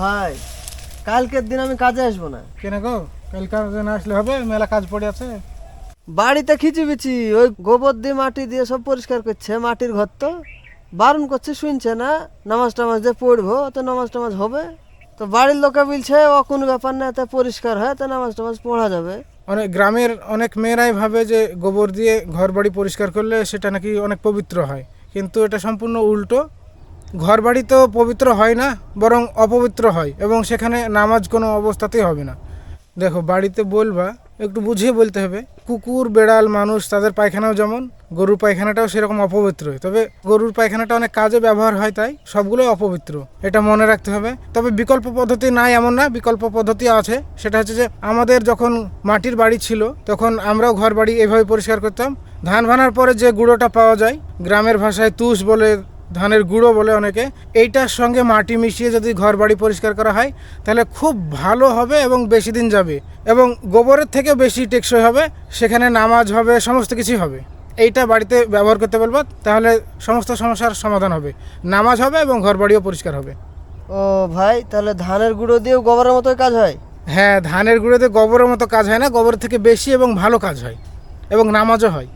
ভাই কালকের দিন আমি কাজে আসব না। কেন গো? কালকার না আসলে হবে মেলা কাজ পড়ে আছে। বাড়িতে খিচি বিচি ওই গোবর দিয়ে মাটি দিয়ে সব পরিষ্কার করছে মাটির ঘর তো। বারণ করছে শুনছে না নামাজ টামাজ দিয়ে পড়ব তো নামাজ টামাজ হবে? তো বাড়ির লোকে বলছে ও কোনো ব্যাপার না এতে পরিষ্কার হয় তো নামাজ টামাজ পড়া যাবে। অনেক গ্রামের অনেক মেয়েরাই ভাবে যে গোবর দিয়ে ঘর বাড়ি পরিষ্কার করলে সেটা নাকি অনেক পবিত্র হয়। কিন্তু এটা সম্পূর্ণ উল্টো। ঘর বাড়ি তো পবিত্র হয় না, বরং অপবিত্র হয় এবং সেখানে নামাজ কোনো অবস্থাতেই হবে না। দেখো, বাড়িতে বলবা, একটু বুঝিয়ে বলতে হবে, কুকুর, বেড়াল, মানুষ তাদের পায়খানাও যেমন, গরুর পায়খানাটাও সেরকম অপবিত্রই তবে গরুর পায়খানাটা অনেক কাজে ব্যবহার হয় তাই সবগুলোই অপবিত্র, এটা মনে রাখতে হবে। তবে বিকল্প পদ্ধতি নাই এমন না, বিকল্প পদ্ধতি আছে, সেটা হচ্ছে যে আমাদের যখন মাটির বাড়ি ছিল, তখন আমরাও ঘর বাড়ি এভাবে পরিষ্কার করতাম। ধান ভানার পরে যে গুঁড়োটা পাওয়া যায়, গ্রামের ভাষায় তুষ বলে ধানের গুঁড়ো বলে অনেকে এইটার সঙ্গে মাটি মিশিয়ে যদি ঘর বাড়ি পরিষ্কার করা হয় তাহলে খুব ভালো হবে এবং বেশি দিন যাবে। এবং গোবরের থেকে বেশি টেকসই হবে সেখানে নামাজ হবে সমস্ত কিছুই হবে। এইটা বাড়িতে ব্যবহার করতে বলব তাহলে সমস্ত সমস্যার সমাধান হবে। নামাজ হবে এবং ঘর বাড়িও পরিষ্কার হবে। ও ভাই তাহলে ধানের গুঁড়ো দিয়েও গোবরের মতোই কাজ হয়? হ্যাঁ ধানের গুঁড়োতে গোবরের মতো কাজ হয় না গোবরের থেকে বেশি এবং ভালো কাজ হয়। এবং নামাজও হয়।